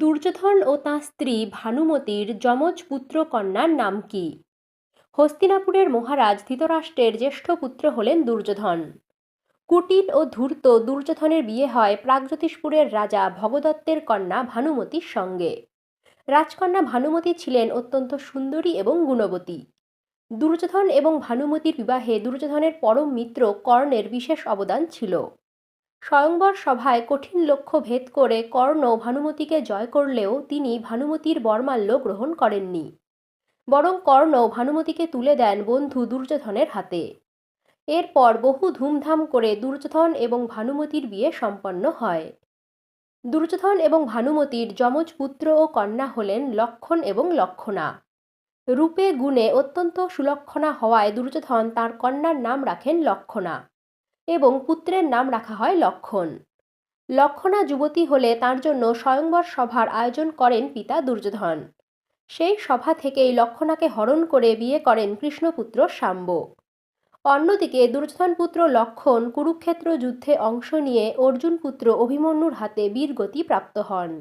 দুর্যোধন ও তাঁর স্ত্রী ভানুমতির যমজ পুত্র কন্যার নাম কি? হস্তিনাপুরের মহারাজ ধৃতরাষ্ট্রের জ্যেষ্ঠ পুত্র হলেন দুর্যোধন। কুটিল ও ধূর্ত দুর্যোধনের বিয়ে হয় প্রাগজ্যোতিষপুরের রাজা ভগদত্তের কন্যা ভানুমতির সঙ্গে। রাজকন্যা ভানুমতি ছিলেন অত্যন্ত সুন্দরী এবং গুণবতী। দুর্যোধন এবং ভানুমতির বিবাহে দুর্যোধনের পরম মিত্র কর্ণের বিশেষ অবদান ছিল। স্বয়ংবর সভায় কঠিন লক্ষ্য ভেদ করে কর্ণ ভানুমতিকে জয় করলেও তিনি ভানুমতির বর্মাল্য গ্রহণ করেননি। বরং কর্ণ ভানুমতিকে তুলে দেন বন্ধু দুর্যোধনের হাতে। এরপর বহু ধুমধাম করে দুর্যোধন এবং ভানুমতির বিয়ে সম্পন্ন হয়। দুর্যোধন এবং ভানুমতির যমজ পুত্র ও কন্যা হলেন লক্ষণ এবং লক্ষণা। রূপে, গুণে অত্যন্ত সুলক্ষণা হওয়ায় দুর্যোধন তার কন্যার নাম রাখেন লক্ষণা। এবং পুত্রের নাম রাখা হয় লক্ষণ। লক্ষণা যুবতী হলে তার জন্য স্বয়ংবর সভার আয়োজন করেন পিতা দুর্যোধন। সেই সভা থেকেই লক্ষণাকে হরণ করে বিয়ে করেন কৃষ্ণপুত্র শাম্ব অন্যদিকে দুর্যোধন পুত্র লক্ষণ কুরুক্ষেত্র যুদ্ধে অংশ নিয়ে অর্জুন পুত্র অভিমন্যুর হাতে বীরগতি প্রাপ্ত হন।